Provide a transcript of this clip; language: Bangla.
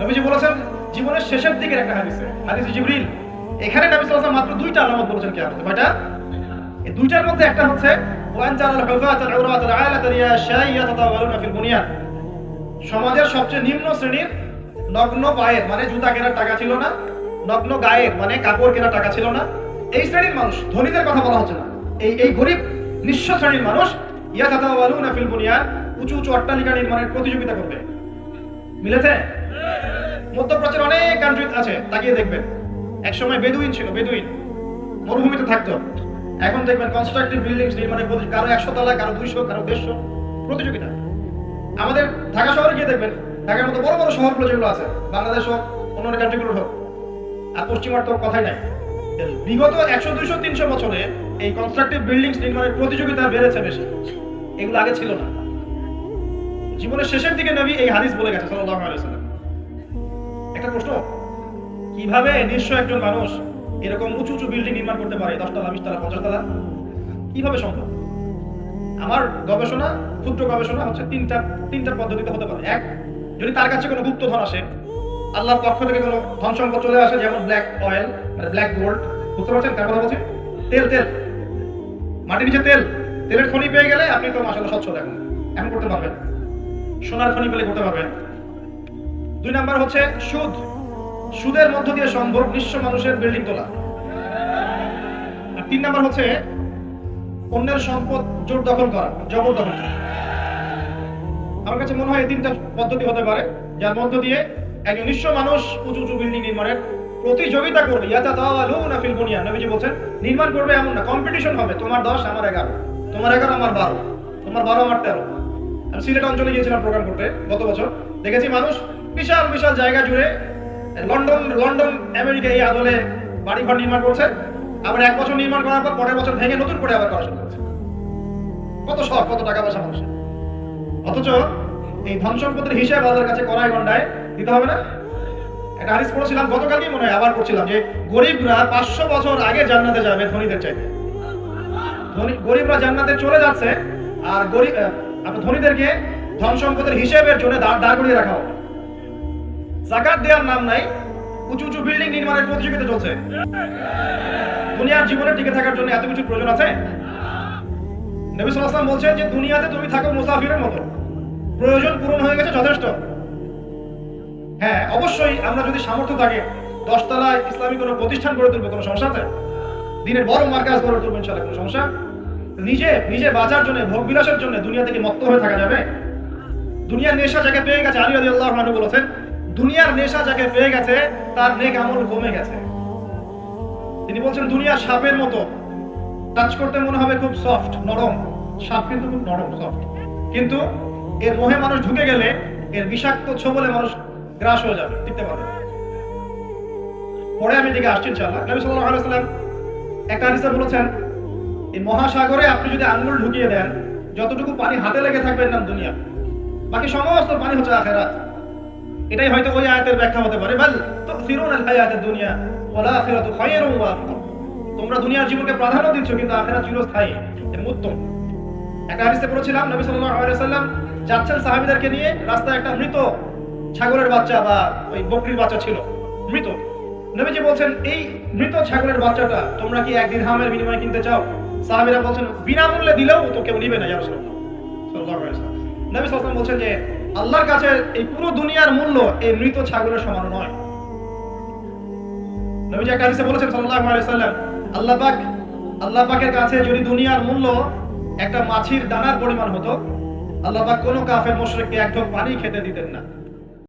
নবীজি বলেছেন, জীবনের শেষের দিকের একটা হাদিসে, হাদিস জিবরিল, এখানে নবী সাল্লাল্লাহু মাত্র দুইটা আলামত বলেছেন কিয়ামতে। কয়টা? এই দুইটার মধ্যে একটা হচ্ছে, ওয়ান জালাল হুফাত আল উরাত আল আলাত রিয়া শাইয়া তাতাওয়ালুনা ফিল বুনিয়ান সমাজের সবচেয়ে নিম্ন শ্রেণির নগ্ন পায়ের মানে জুতা কেনার টাকা ছিল না, নগ্ন গায়ের মানে কাপড় কেনার টাকা ছিল না। এই শ্রেণির মানুষ, ধনীদের কথা বলা হচ্ছে না। এই এই গরিব, নিঃস্ব শ্রেণির মানুষ ইয়া তাতাওয়ালুনা ফিল বুনিয়ান উঁচু উঁচু অট্টালিকা নির্মাণের প্রতিযোগিতা করবে। মিলেছে? মধ্যপ্রাচ্যের অনেক কান্ট্রি আছে, তাকিয়ে দেখবেন। একসময় বেদুইন ছিল, বেদুইন। মরুভূমিতে থাকতো। এখন দেখবেন কনস্ট্রাকটিভ বিল্ডিং নির্মাণে কারও একশো তলা কারও দুইশো, কারও দেড়শো প্রতিযোগিতা। আমাদের ঢাকা শহরে গিয়ে দেখবেন, ঢাকার মতো বড় বড় শহরগুলো যেগুলো আছে, বাংলাদেশ হোক, অন্য কান্ট্রিগুলো হোক, আর পশ্চিমার তো কথাই নাই। বিগত একশো, দুইশো, তিনশো বছরে এই কনস্ট্রাকটিভ বিল্ডিং নির্মাণের প্রতিযোগিতা বেড়েছে বেশি। এগুলো আগে ছিল না। জীবনের শেষের দিকে নবী এই হাদিস বলে গেছে, সাল্লাল্লাহু আলাইহি ওয়াসাল্লাম। একটা প্রশ্ন? কীভাবে নিশ্চয় একজন মানুষ এরকম উঁচু উঁচু বিল্ডিং নির্মাণ করতে পারে? দশতলা, বিশতলা, পঞ্চাশতলা? কীভাবে সম্ভব? আমার গবেষণা, ক্ষুদ্র গবেষণা হচ্ছে তিনটা তিনটা পদ্ধতিতে হতে পারে। এক, যদি তার কাছে কোনো গুপ্তধন আসে, আল্লাহর পক্ষ থেকে কোনো ধন সম্পদ চলে আসে, যেমন ব্ল্যাক অয়েল মানে ব্ল্যাক গোল্ড বুঝতে পারছেন কার কথা বলছি? তেল তেল। মাটির নিচে তেল। তেলের খনি পেয়ে গেলে আপনি তো মাসাল্লাহ স্বচ্ছ দেখুন। এখন করতে পারবেন। সোনার খনি পেলে করতে পারবেন। দুই নাম্বার হচ্ছে সুদ। সুদের মধ্য দিয়ে সম্ভব নিঃস্ব মানুষের বিল্ডিং তোলা। তিন নাম্বার হচ্ছে অন্যের সম্পদ জোর দখল করা জবরদখল করা। আমার কাছে মনে হয় এই তিনটা পদ্ধতি হতে পারে, যার মধ্য দিয়ে একজন নিঃস্ব মানুষ উঁচু উঁচু বিল্ডিং নির্মাণের প্রতিযোগিতা করবে। ইয়াতা তাওয়ালুনা ফিল বুনিয়ান, নবীজি বলছেন, নির্মাণ করবে এমন না কম্পিটিশন হবে, তোমার 10 আমার 11 তোমার 11 আমার 12 তোমার 12 আমার 13 আমি সিলেট অঞ্চলে গিয়েছিলাম প্রোগ্রাম করতে গত বছর। দেখেছি মানুষ বিশাল বিশাল জায়গা জুড়ে লন্ডন লন্ডন, আমেরিকা এই আদলে বাড়ি ঘর নির্মাণ করছে। আবার এক বছর নির্মাণ করার পর পরের বছর ভেঙে নতুন করে আবার করা শুরু করছে কত শখ, কত টাকা পয়সা মানুষের। অথচ এই ধন সম্পদের হিসাব আল্লাহর কাছে করায় গন্ডায় দিতে হবে না। একটা হাদিস পড়েছিলাম গতকালই মনে হয় আবার পড়ছিলাম যে, গরিবরা পাঁচশো বছর আগে জান্নাতে যাবে ধনীদের চাইতে। গরিবরা জান্নাতে চলে যাচ্ছে, আর গরিব ধনীদেরকে ধন সম্পদের হিসেবের জন্য দাঁড় দাঁড় করিয়ে রাখা হবে। জাকাত দেওয়ার নাম নাই। উঁচু উঁচু বিল্ডিং নির্মাণের প্রতিযোগিতা চলছে। দুনিয়ার জীবনে টিকে থাকার জন্য এত কিছু প্রয়োজন আছে? নবী সাল্লাল্লাহু বলছেন যে, দুনিয়াতে তুমি থাকো মুসাফিরের মতো। প্রয়োজন পূরণ হয়ে গেছে যথেষ্ট। হ্যাঁ অবশ্যই আমরা যদি সামর্থ্য থাকে দশতলা ইসলামী কোনো প্রতিষ্ঠান গড়ে তুলবো, কোনো সমস্যা আছে? দিনের বড় মার্কাজ গড়ে তুলবো ইনশাআল্লাহ, কোনো সমস্যা? নিজে নিজে বাঁচার জন্য ভোগ বিলাসের জন্য দুনিয়া থেকে মত্ত হয়ে থাকা যাবে? দুনিয়ার নেশা যাকে পেয়ে গেছে আলী রাদিয়াল্লাহু আনহু বলেছেন দুনিয়ার নেশা যাকে পেয়ে গেছে, তার নেক আমল কমে গেছে। তিনি বলছেন, দুনিয়া সাপের মতো। টাচ করতে মনে হবে খুব সফট নরম। সাপ কিন্তু খুব নরম সফট কিন্তু এর মোহে মানুষ ঢুকে গেলে এর বিষাক্ত ছোবলে মানুষ গ্রাস হয়ে যাবে পারবে না। পরে আমি দিকে আসছি ইনশাআল্লাহ। নবী সাল্লাল্লাহু আলাইহি ওয়াসাল্লাম একটা হাদিসে বলেছেন, এই মহাসাগরে আপনি যদি আঙ্গুল ঢুকিয়ে দেন, যতটুকু পানি হাতে লেগে থাকবে এর নাম দুনিয়া। বাকি সমস্ত পানি হচ্ছে আখেরাত। এটাই হয়তো ওই আয়াতের ব্যাখ্যা হতে পারে। বাল তুসিরুন আল হায়াতুদ দুনিয়া ওয়াল আখিরাতু খায়রুন ওয়া তোমরা দুনিয়ার জীবনকে প্রাধান্য দিচ্ছ, কিন্তু আখেরাত চিরস্থায়ী এবং উত্তম। একটা হাদিসে পড়েছিলাম, নবী সাল্লাল্লাহু আলাইহি ওয়াসাল্লাম যাচ্ছেন সাহাবীদেরকে নিয়ে, রাস্তায় একটা মৃত ছাগলের বাচ্চা বা ওই বকরির বাচ্চা ছিল, মৃত। নবীজি বলছেন, এই মৃত ছাগলের বাচ্চাটা তোমরা কি এক দিরহামের বিনিময়ে কিনতে চাও? সাহাবীরা বলছেন, বিনামূল্যে দিলেও তো কেউ নিবে না, ইয়া রাসূলুল্লাহ। সাল্লাল্লাহু আলাইহি ওয়াসাল্লাম। নবী সাল্লাল্লাহু আলাইহি ওয়াসাল্লাম বলছেন যে আল্লাহর কাছে এই পুরো দুনিয়ার মূল্য এই মৃত ছাগলের সমান নয়। বলেছেন আল্লাহ পাক, আল্লাহ পাকের কাছে যদি দুনিয়ার মূল্য একটা মাছির দানার পরিমাণ হতো, আল্লাহ পাক কোনো কাফের মুশরিককে এক ঢোক পানি খেতে দিতেন না।